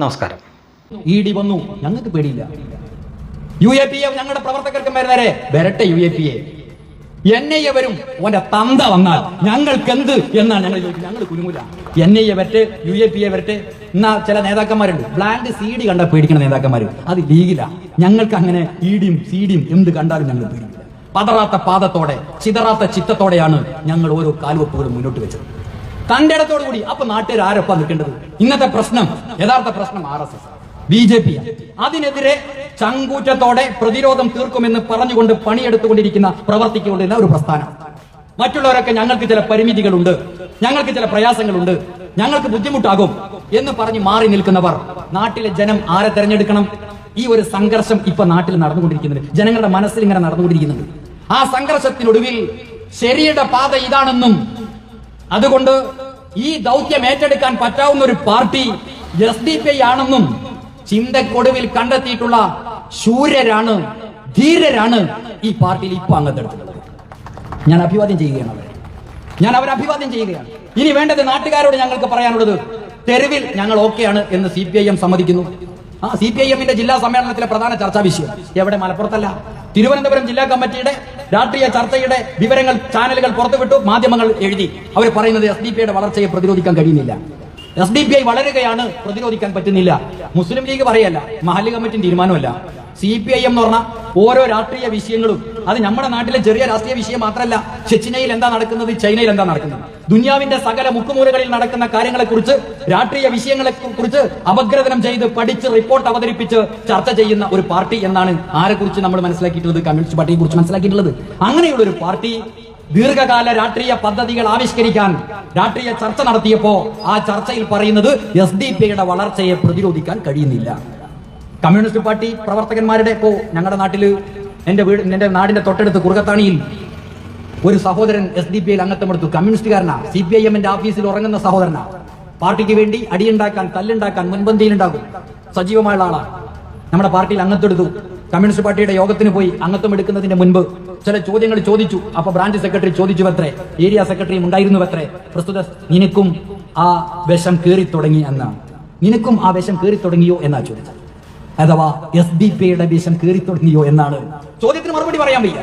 നമസ്കാരം. E D വന്നു. ഞങ്ങൾക്ക് പേടിയില്ല. യു എ പി എ ഞങ്ങളുടെ പ്രവർത്തകർക്ക് നേരെ വരട്ടെ U A P A. N I A വരും. ഓന്റെ തന്ത വന്നാൽ ഞങ്ങൾക്ക് എന്ത് എന്നാണ് ഞങ്ങൾ ഞങ്ങൾ കുരുങ്ങൂല. എൻ ഐ എ വരട്ടെ യു എ പി എ വരട്ടെ. എന്നാ ചില നേതാക്കന്മാരുണ്ട്. ബ്ലാങ്ക് സി ഡി കണ്ട പേടിക്കുന്ന നേതാക്കന്മാർ അത് ലീഗില. ഞങ്ങൾക്ക് അങ്ങനെ ഇ ഡിയും സി ഡിയും എന്ത് കണ്ടാലും ഞങ്ങൾ പേടിക്കില്ല പതറാത്ത പാദത്തോടെ ചിതറാത്ത ചിത്തത്തോടെയാണ് ഞങ്ങൾ ഓരോ കാൽവെപ്പുകളും മുന്നോട്ട് വെച്ചത്. തന്റെ ഇടത്തോടു കൂടി അപ്പൊ നാട്ടുകാർ ആരൊപ്പം നിൽക്കേണ്ടത്? ഇന്നത്തെ പ്രശ്നം യഥാർത്ഥ പ്രശ്നം R S S. B J P അതിനെതിരെ ചങ്കൂറ്റത്തോടെ പ്രതിരോധം തീർക്കുമെന്ന് പറഞ്ഞുകൊണ്ട് പണിയെടുത്തുകൊണ്ടിരിക്കുന്ന പ്രവർത്തിക്കൊണ്ടിരുന്ന ഒരു പ്രസ്ഥാനം. മറ്റുള്ളവരൊക്കെ ഞങ്ങൾക്ക് ചില പരിമിതികളുണ്ട് ഞങ്ങൾക്ക് ചില പ്രയാസങ്ങളുണ്ട് ഞങ്ങൾക്ക് ബുദ്ധിമുട്ടാകും എന്ന് പറഞ്ഞ് മാറി നിൽക്കുന്നവർ നാട്ടിലെ ജനം ആരെ തെരഞ്ഞെടുക്കണം? ഈ ഒരു സംഘർഷം ഇപ്പൊ നാട്ടിൽ നടന്നുകൊണ്ടിരിക്കുന്നുണ്ട്. ജനങ്ങളുടെ മനസ്സിൽ ഇങ്ങനെ നടന്നുകൊണ്ടിരിക്കുന്നുണ്ട്. ആ സംഘർഷത്തിനൊടുവിൽ ശരിയുടെ പാത ഇതാണെന്നും അതുകൊണ്ട് ഈ ദൗത്യം ഏറ്റെടുക്കാൻ പറ്റാവുന്ന ഒരു പാർട്ടി എസ് ഡി പി ആണെന്നും ചിന്തക്കൊടുവിൽ കണ്ടെത്തിയിട്ടുള്ള ശൂരരാണ് ധീരരാണ് ഈ പാർട്ടിയിൽ ഇപ്പൊ അംഗത്തെടുക്കുന്നത് ഞാൻ അഭിവാദ്യം ചെയ്യുകയാണ് അവരെ. ഞാൻ അവരെ അഭിവാദ്യം ചെയ്യുകയാണ്. ഇനി വേണ്ടത് നാട്ടുകാരോട് ഞങ്ങൾക്ക് പറയാനുള്ളത് തെരുവിൽ ഞങ്ങൾ ഓക്കെയാണ് എന്ന് സി പി ഐ എം സമ്മതിക്കുന്നു. ആ സി പി ഐ എമ്മിന്റെ ജില്ലാ സമ്മേളനത്തിലെ പ്രധാന ചർച്ചാ വിഷയം എവിടെ? മലപ്പുറത്തല്ല. തിരുവനന്തപുരം ജില്ലാ കമ്മിറ്റിയുടെ രാഷ്ട്രീയ ചർച്ചയുടെ വിവരങ്ങൾ ചാനലുകൾ പുറത്തുവിട്ടു മാധ്യമങ്ങൾ എഴുതി. അവർ പറയുന്നത് എസ് ഡി പിയുടെ വളർച്ചയെ പ്രതിരോധിക്കാൻ കഴിയുന്നില്ല. എസ് ഡി പി ഐ വളരുകയാണ് പ്രതിരോധിക്കാൻ പറ്റുന്നില്ല. മുസ്ലിം ലീഗ് പറയല്ല മഹല്ല് കമ്മിറ്റി തീരുമാനമല്ല. സി പി ഐ എന്ന് പറഞ്ഞ ഓരോ രാഷ്ട്രീയ വിഷയങ്ങളും. അത് നമ്മുടെ നാട്ടിലെ ചെറിയ രാഷ്ട്രീയ വിഷയം മാത്രമല്ല. ചെച്ചിനയിൽ എന്താ നടക്കുന്നത്? ചൈനയിൽ എന്താ നടക്കുന്നത്? ദുനിയാവിന്റെ സകല മുക്കുമൂലകളിൽ നടക്കുന്ന കാര്യങ്ങളെ കുറിച്ച് രാഷ്ട്രീയ വിഷയങ്ങളെ കുറിച്ച് അപഗ്രഥനം ചെയ്ത് പഠിച്ച് റിപ്പോർട്ട് അവതരിപ്പിച്ച് ചർച്ച ചെയ്യുന്ന ഒരു പാർട്ടി എന്നാണ് ആരെ കുറിച്ച് നമ്മൾ മനസ്സിലാക്കിയിട്ടുള്ളത് കമ്മ്യൂണിസ്റ്റ് പാർട്ടിയെ കുറിച്ച് മനസ്സിലാക്കിയിട്ടുള്ളത്. അങ്ങനെയുള്ള ഒരു പാർട്ടി ദീർഘകാല രാഷ്ട്രീയ പദ്ധതികൾ ആവിഷ്കരിക്കാൻ രാഷ്ട്രീയ ചർച്ച നടത്തിയപ്പോ ആ ചർച്ചയിൽ പറയുന്നത് എസ് ഡി പിയുടെ വളർച്ചയെ പ്രതിരോധിക്കാൻ കഴിയുന്നില്ല. കമ്മ്യൂണിസ്റ്റ് പാർട്ടി പ്രവർത്തകന്മാരുടെ ഇപ്പോ ഞങ്ങളുടെ നാട്ടിൽ എന്റെ വീട് എന്റെ നാടിന്റെ തൊട്ടടുത്ത് കുറുകത്താണിയിൽ ഒരു സഹോദരൻ എസ് ഡി പി ഐയിൽ അംഗത്വമെടുത്തു. കമ്മ്യൂണിസ്റ്റുകാരനാ. സി പി ഐ എമ്മിന്റെ ഓഫീസിൽ ഉറങ്ങുന്ന സഹോദരനാ. പാർട്ടിക്ക് വേണ്ടി അടിയുണ്ടാക്കാൻ തല്ലുണ്ടാക്കാൻ മുൻപന്തിയിലുണ്ടാകും. സജീവമായുള്ള ആളാണ് നമ്മുടെ പാർട്ടിയിൽ അംഗത്വെടുത്തു കമ്മ്യൂണിസ്റ്റ് പാർട്ടിയുടെ യോഗത്തിന് പോയി അംഗത്വം എടുക്കുന്നതിന് മുൻപ് ചില ചോദ്യങ്ങൾ ചോദിച്ചു. അപ്പൊ ബ്രാഞ്ച് സെക്രട്ടറി ചോദിച്ചു അത്രേ ഏരിയ സെക്രട്ടറിയും ഉണ്ടായിരുന്നു അത്രേ പ്രസ്തുത നിനക്കും ആ വിഷം കയറി തുടങ്ങി എന്നാണ് നിനക്കും ആ വിഷം കയറി തുടങ്ങിയോ എന്നാ ചോദിച്ചത്. അഥവാ എസ് ഡി പിയുടെ വിഷം കയറി തുടങ്ങിയോ എന്നാണ്. ചോദ്യത്തിന് മറുപടി പറയാൻ വയ്യ.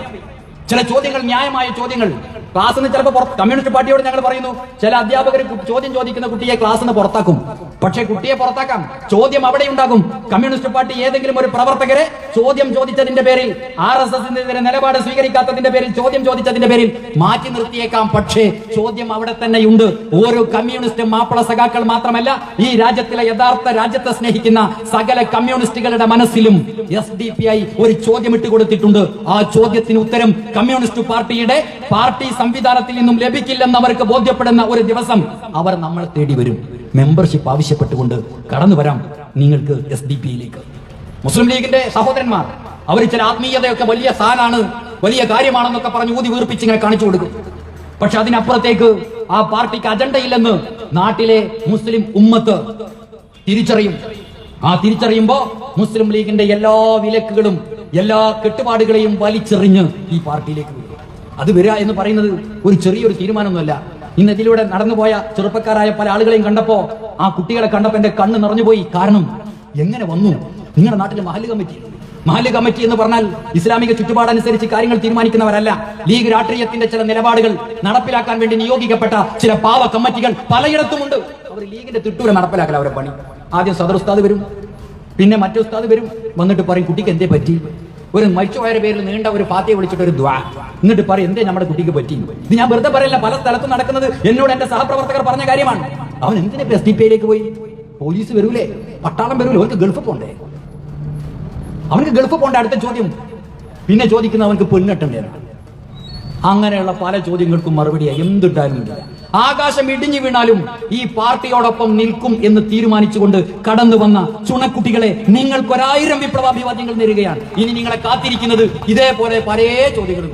ചില ചോദ്യങ്ങൾ ന്യായമായ ചോദ്യങ്ങൾ ക്ലാസ്സിൽ നിന്ന് ചിലപ്പോൾ കമ്മ്യൂണിസ്റ്റ് പാർട്ടിയോട് ഞങ്ങൾ പറയുന്നു ചില അധ്യാപകർ ചോദ്യം ചോദിക്കുന്ന കുട്ടിയെ ക്ലാസ് നിന്ന് പുറത്താക്കും. പക്ഷേ കുട്ടിയെ പുറത്താക്കാം. ചോദ്യം അവിടെ ഉണ്ടാകും. കമ്മ്യൂണിസ്റ്റ് പാർട്ടി ഏതെങ്കിലും ഒരു പ്രവർത്തകരെ ചോദ്യം ചോദിച്ചതിന്റെ പേരിൽ ആർ എസ് എസിനെതിരെ നിലപാട് സ്വീകരിക്കാത്തതിന്റെ പേരിൽ ചോദ്യം ചോദിച്ചതിന്റെ പേരിൽ മാറ്റി നിർത്തിയേക്കാം. പക്ഷേ ചോദ്യം അവിടെ തന്നെയുണ്ട് ഓരോ കമ്മ്യൂണിസ്റ്റ് മാപ്പിള സഖാക്കൾ മാത്രമല്ല ഈ രാജ്യത്തിലെ യഥാർത്ഥ രാജ്യത്തെ സ്നേഹിക്കുന്ന സകല കമ്മ്യൂണിസ്റ്റുകളുടെ മനസ്സിലും എസ് ഡി പി ഐ ഒരു ചോദ്യം ഇട്ട് കൊടുത്തിട്ടുണ്ട്. ആ ചോദ്യത്തിന് ഉത്തരം കമ്മ്യൂണിസ്റ്റ് പാർട്ടിയുടെ പാർട്ടി സംവിധാനത്തിൽ നിന്നും ലഭിക്കില്ലെന്ന് അവർക്ക് ബോധ്യപ്പെടുന്ന ഒരു ദിവസം അവർ നമ്മളെ തേടി വരും. മെമ്പർഷിപ്പ് ആവശ്യപ്പെട്ടുകൊണ്ട് കടന്നു വരാം നിങ്ങൾക്ക് എസ് ഡി പി യിലേക്ക്. മുസ്ലിം ലീഗിന്റെ സഹോദരന്മാർ അവർ ചില ആത്മീയതയൊക്കെ വലിയ സാനാണ് വലിയ കാര്യമാണെന്നൊക്കെ പറഞ്ഞ് ഊതി വീർപ്പിച്ച് ഇങ്ങനെ കാണിച്ചു കൊടുക്കും. പക്ഷെ അതിനപ്പുറത്തേക്ക് ആ പാർട്ടിക്ക് അജണ്ടയില്ലെന്ന് നാട്ടിലെ മുസ്ലിം ഉമ്മത്ത് തിരിച്ചറിയും. ആ തിരിച്ചറിയുമ്പോ മുസ്ലിം ലീഗിന്റെ എല്ലാ വിലക്കുകളും എല്ലാ കെട്ടുപാടുകളെയും വലിച്ചെറിഞ്ഞ് ഈ പാർട്ടിയിലേക്ക് അത് വരിക എന്ന് പറയുന്നത് ഒരു ചെറിയൊരു തീരുമാനമൊന്നുമല്ല. ഇന്ന് ഇതിലൂടെ നടന്നുപോയ ചെറുപ്പക്കാരായ പല ആളുകളെയും കണ്ടപ്പോ ആ കുട്ടികളെ കണ്ടപ്പോ എന്റെ കണ്ണ് നിറഞ്ഞുപോയി. കാരണം എങ്ങനെ വന്നു? നിങ്ങളുടെ നാട്ടിലെ മഹല്ല് കമ്മിറ്റി. മഹല്ല് കമ്മിറ്റി എന്ന് പറഞ്ഞാൽ ഇസ്ലാമിക ചുറ്റുപാടനുസരിച്ച് കാര്യങ്ങൾ തീരുമാനിക്കുന്നവരല്ല. ലീഗ് രാഷ്ട്രീയത്തിന്റെ ചില നിലപാടുകൾ നടപ്പിലാക്കാൻ വേണ്ടി നിയോഗിക്കപ്പെട്ട ചില പാവ കമ്മിറ്റികൾ പലയിടത്തുമുണ്ട്. അവർ ലീഗിന്റെ തിട്ടൂര നടപ്പിലാക്കല അവരെ പണി. ആദ്യം സദർ ഉസ്താദ് വരും. പിന്നെ മറ്റു ഉസ്താദ് വരും. വന്നിട്ട് പറയും കുട്ടിക്ക് എന്തേ പറ്റി? ഒരു മരിച്ചുപോയ പേരിൽ നീണ്ട ഒരു പാത്തിയെ വിളിച്ചിട്ട് ഒരു ദ്വാ. എന്നിട്ട് പറയും എന്തേ നമ്മുടെ കുട്ടിക്ക് പറ്റി? ഇത് ഞാൻ വെറുതെ പറയില്ല പല സ്ഥലത്തും നടക്കുന്നത് എന്നോട് എന്റെ സഹപ്രവർത്തകർ പറഞ്ഞ കാര്യമാണ്. അവൻ എന്തിനാ എസ് ഡി പി ഐയിലേക്ക് പോയി? പോലീസ് വരൂലേ? പട്ടാളം വരൂലേ? അവർക്ക് ഗൾഫ് പോണ്ടേ? അവർക്ക് ഗൾഫ് പോണ്ട അടുത്ത ചോദ്യം. പിന്നെ ചോദിക്കുന്ന അവനക്ക് പെണ്ണെട്ടണ്ടേ അങ്ങനെയുള്ള പല ചോദ്യങ്ങൾക്കും മറുപടിയായി എന്തുണ്ടായിരുന്നു ഇല്ല. ആകാശം ഇടിഞ്ഞു വീണാലും ഈ പാർട്ടിയോടൊപ്പം നിൽക്കും എന്ന് തീരുമാനിച്ചുകൊണ്ട് കടന്നു വന്ന ചുണക്കുട്ടികളെ നിങ്ങൾക്കൊരായിരം വിപ്ലവാഭിവാദ്യങ്ങൾ നേരുകയാണ്. ഇനി നിങ്ങളെ കാത്തിരിക്കുന്നത് ഇതേപോലെ പല ചോദ്യങ്ങളും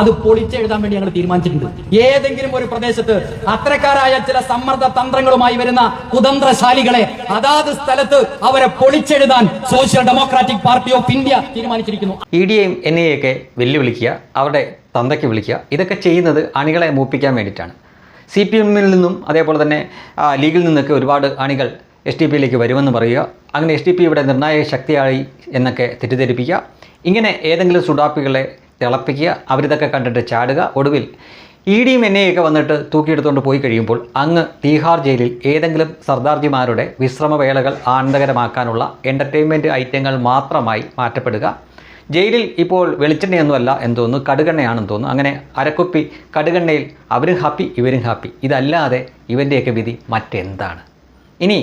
അത് പൊളിച്ചെഴുതാൻ വേണ്ടി ഞങ്ങൾ തീരുമാനിച്ചിട്ടുണ്ട്. ഏതെങ്കിലും ഒരു പ്രദേശത്ത് അത്തരക്കാരായ ചില സമ്മർദ്ദ തന്ത്രങ്ങളുമായി വരുന്ന കുതന്ത്രശാലികളെ അതാത് സ്ഥലത്ത് അവരെ പൊളിച്ചെഴുതാൻ social democratic party of India തീരുമാനിച്ചിരിക്കുന്നു. ഇ ഡിയെയും എൻ ഐ ഒക്കെ വെല്ലുവിളിക്കുക അവരുടെ തന്തയ്ക്ക് വിളിക്കുക ഇതൊക്കെ ചെയ്യുന്നത് അണികളെ മൂപ്പിക്കാൻ വേണ്ടിയിട്ടാണ്. സി പി എമ്മിൽ നിന്നും അതേപോലെ തന്നെ ലീഗിൽ നിന്നൊക്കെ ഒരുപാട് അണികൾ എസ് ടി പിയിലേക്ക് വരുമെന്ന് പറയുക. അങ്ങനെ എസ് ടി പി ഇവിടെ നിർണായക ശക്തിയായി എന്നൊക്കെ തെറ്റിദ്ധരിപ്പിക്കുക. ഇങ്ങനെ ഏതെങ്കിലും സുഡാപ്പികളെ തിളപ്പിക്കുക അവരിതൊക്കെ കണ്ടിട്ട് ചാടുക. ഒടുവിൽ ഇ ഡിയും എൻ ഐയൊക്കെ വന്നിട്ട് തൂക്കിയെടുത്തുകൊണ്ട് പോയി കഴിയുമ്പോൾ അങ്ങ് തീഹാർ ജയിലിൽ ഏതെങ്കിലും സർദാർജിമാരുടെ വിശ്രമവേളകൾ ആനന്ദകരമാക്കാനുള്ള എന്റർടൈൻമെന്റ് ഐറ്റങ്ങൾ മാത്രമായി മാറ്റപ്പെടുക. ജയിലിൽ ഇപ്പോൾ വെളിച്ചെണ്ണയൊന്നുമല്ല എന്ന് തോന്നുന്നു കടുകെണ്ണയാണെന്ന് തോന്നുന്നു. അങ്ങനെ അരക്കുപ്പി കടുകെണ്ണയിൽ അവരും ഹാപ്പി ഇവരും ഹാപ്പി. ഇതല്ലാതെ ഇവന്റെയൊക്കെ വിധി മറ്റെന്താണ്? ഇനി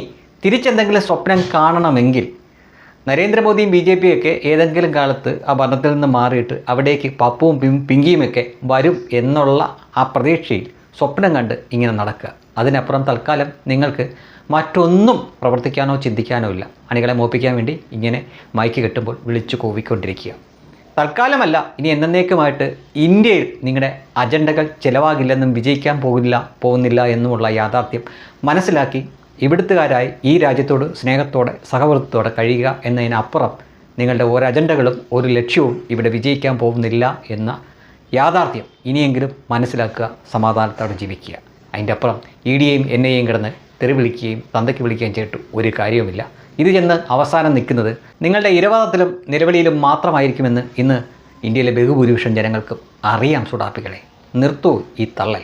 തിരിച്ചെന്തെങ്കിലും സ്വപ്നം കാണണമെങ്കിൽ നരേന്ദ്രമോദിയും ബി ജെ പിയൊക്കെ ഏതെങ്കിലും കാലത്ത് ആ ഭരണത്തിൽ നിന്ന് മാറിയിട്ട് അവിടേക്ക് പപ്പുവും പിങ്കിയുമൊക്കെ വരും എന്നുള്ള ആ പ്രതീക്ഷയിൽ സ്വപ്നം കണ്ട് ഇങ്ങനെ നടക്കുക. അതിനപ്പുറം തൽക്കാലം നിങ്ങൾക്ക് മറ്റൊന്നും പ്രവർത്തിക്കാനോ ചിന്തിക്കാനോ ഇല്ല. അണികളെ മോപ്പിക്കാൻ വേണ്ടി ഇങ്ങനെ മൈക്ക് കെട്ടുമ്പോൾ വിളിച്ചു കൂവിക്കൊണ്ടിരിക്കുക. തൽക്കാലമല്ല ഇനി എന്നേക്കുമായിട്ട് ഇന്ത്യയിൽ നിങ്ങളുടെ അജണ്ടകൾ ചിലവാകില്ലെന്നും വിജയിക്കാൻ പോകില്ല പോകുന്നില്ല എന്നുമുള്ള യാഥാർത്ഥ്യം മനസ്സിലാക്കി ഇവിടുത്തുകാരായി ഈ രാജ്യത്തോട് സ്നേഹത്തോടെ സഹവൃത്തോടെ കഴിയുക എന്നതിനപ്പുറം നിങ്ങളുടെ ഒരു അജണ്ടകളും ഒരു ലക്ഷ്യവും ഇവിടെ വിജയിക്കാൻ പോകുന്നില്ല എന്ന യാഥാർത്ഥ്യം ഇനിയെങ്കിലും മനസ്സിലാക്കുക സമാധാനത്തോടെ ജീവിക്കുക. അതിന്റെ അപ്പുറം ഇ ഡിയെയും എൻ ഐയെയും കിടന്ന് തെറി വിളിക്കുകയും തന്തയ്ക്ക് വിളിക്കുകയും ചെയ്തിട്ട് ഒരു കാര്യവുമില്ല. ഇത് ചെന്ന് അവസാനം നിൽക്കുന്നത് നിങ്ങളുടെ ഇരവാദത്തിലും നിലവിളിയിലും മാത്രമായിരിക്കുമെന്ന് ഇന്ന് ഇന്ത്യയിലെ ബഹുഭൂരിപക്ഷം ജനങ്ങൾക്കും അറിയാം സുഡാപ്പികളെ. നിർത്തൂ ഈ തള്ളൽ.